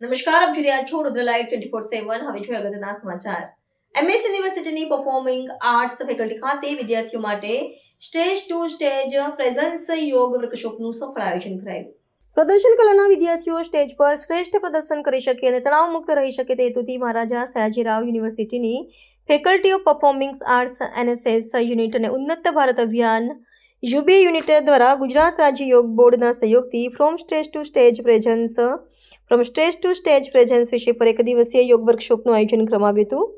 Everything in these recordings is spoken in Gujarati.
નમસ્કાર, આપ જોઈ રહ્યા છો Rudra live twenty four seven હવે જોઈએ અગત્યના સમાચાર. એમએસ યુનિવર્સિટીની પરફોર્મિંગ આર્ટ્સ ફેકલ્ટી ખાતે વિદ્યાર્થીઓ માટે સ્ટેજ ટુ સ્ટેજ પ્રેઝન્સ યોગ વર્કશોપનું સફળ આયોજન કરાયું. પ્રદર્શન કલાના વિદ્યાર્થીઓ સ્ટેજ પર શ્રેષ્ઠ પ્રદર્શન કરી શકે અને તણાવમુક્ત રહી શકે તે હેતુથી મહારાજા સયાજીરાવ યુનિવર્સિટીની faculty of performing arts NSS unit અને ઉન્નત ભારત અભિયાન યુબી યુનિટ દ્વારા ગુજરાત રાજ્ય યોગ બોર્ડના સહયોગથી from stage to stage presence, from stage to stage presence વિષય પર એક દિવસીય યોગ વર્કશોપનું આયોજન કરવામાં આવ્યું હતું.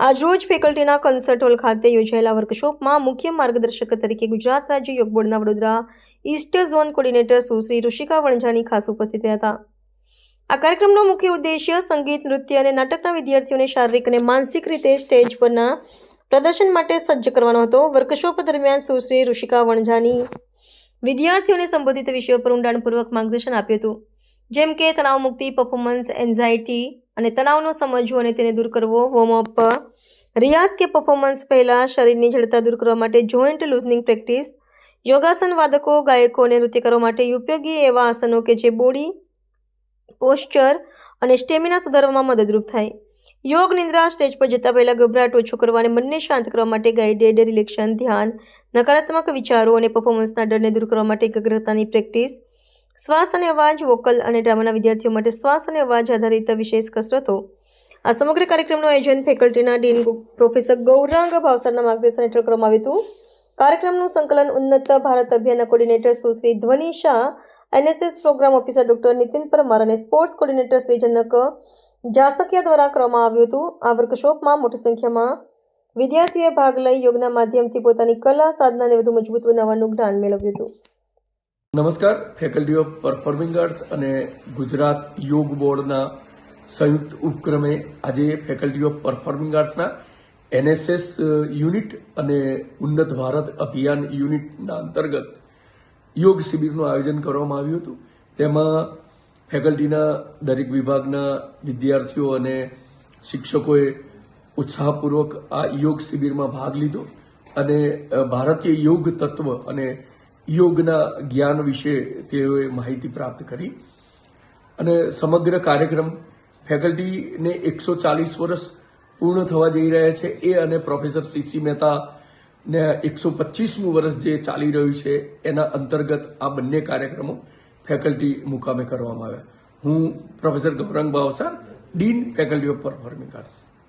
આજરોજ ફેકલ્ટીના કન્સર્ટ હોલ ખાતે યોજાયેલા વર્કશોપમાં મુખ્ય માર્ગદર્શક તરીકે ગુજરાત રાજ્ય યોગ બોર્ડના Vadodara east zone coordinator Sushri Rushika વણઝાની ખાસ ઉપસ્થિત રહ્યા હતા. આ કાર્યક્રમનો મુખ્ય ઉદ્દેશ્ય સંગીત, નૃત્ય અને નાટકના વિદ્યાર્થીઓને શારીરિક અને માનસિક રીતે સ્ટેજ પરના પ્રદર્શન માટે સજ્જ કરવાનો હતો. વર્કશોપ દરમિયાન સુશ્રી ઋષિકા વણઝાની વિદ્યાર્થીઓને સંબોધિત વિષયો પર ઊંડાણપૂર્વક માર્ગદર્શન આપ્યું હતું. જેમ કે, તણાવ મુક્તિ પરફોર્મન્સ એન્ઝાયટી અને તણાવનો સમજવું અને તેને દૂર કરવો વોર્મઅપ રિયાઝ કે પરફોર્મન્સ પહેલાં શરીરની જડતા દૂર કરવા માટે જોઈન્ટ લૂઝનિંગ પ્રેક્ટિસ યોગાસન વાદકો, ગાયકો અને નૃત્યકારો માટે ઉપયોગી એવા આસનો કે જે બોડી પોસ્ચર અને સ્ટેમિના સુધારવામાં મદદરૂપ થાય. યોગ નિંદ્રા સ્ટેજ પર જતા પહેલાં ગભરાટ ઓછો કરવા અને મનને શાંત કરવા માટે ગાઈડેડ રિલેક્શન ધ્યાન, નકારાત્મક વિચારો અને પરફોર્મન્સના ડરને દૂર કરવા માટે એકાગ્રતાની પ્રેક્ટિસ શ્વાસ અને અવાજ વોકલ અને ડ્રામાના વિદ્યાર્થીઓ માટે શ્વાસ અને અવાજ આધારિત વિશેષ કસરતો. આ સમગ્ર કાર્યક્રમનું આયોજન ફેકલ્ટીના ડીન પ્રોફેસર ગૌરાંગ ભાવસરના માર્ગદર્શન હેઠળ કરવામાં આવ્યું હતું. કાર્યક્રમનું સંકલન ઉન્નત ભારત અભિયાનના coordinator Sushri Dhvani Shah NSS program officer doctor Nitin Parmar અને સ્પોર્ટ્સ કોર્ડિનેટર શ્રી જનક જાસકિયા દ્વારા કરવામાં આવ્યું હતું. આ વર્કશોપમાં મોટી સંખ્યામાં વિદ્યાર્થીઓએ ભાગ લઈ યોગના માધ્યમથી પોતાની કલા, સાધનાને વધુ મજબૂત બનાવવાનું જ્ઞાન મેળવ્યું હતું. નમસ્કાર. ફેકલ્ટી ઓફ પરફોર્મિંગ આર્ટ્સ અને ગુજરાત યોગ બોર્ડના સંયુક્ત ઉપક્રમે આજે ફેકલ્ટી ઓફ પરફોર્મિંગ આર્ટ્સના એનએસએસ યુનિટ અને ઉન્નત ભારત અભિયાન યુનિટના અંતર્ગત યોગ શિબિરનું આયોજન કરવામાં આવ્યું હતું. તેમાં ફેકલ્ટીના દરેક વિભાગના વિદ્યાર્થીઓ અને શિક્ષકોએ ઉત્સાહપૂર્વક આ યોગ શિબિરમાં ભાગ લીધો અને ભારતીય યોગ તત્વ અને યોગના જ્ઞાન વિશે તેઓએ માહિતી પ્રાપ્ત કરી. અને સમગ્ર કાર્યક્રમ ફેકલ્ટીને એકસો ચાલીસ વર્ષ પૂર્ણ થવા જઈ રહ્યા છે. એ અને પ્રોફેસર સીસી મહેતા ને એકસો પચીસમું વર્ષ જે ચાલી રહ્યું છે, એના અંતર્ગત આ બંને કાર્યક્રમો ફેકલ્ટી મુકામે કરવામાં આવ્યા. હું professor Gaurang Bhavsar dean faculty of performing arts.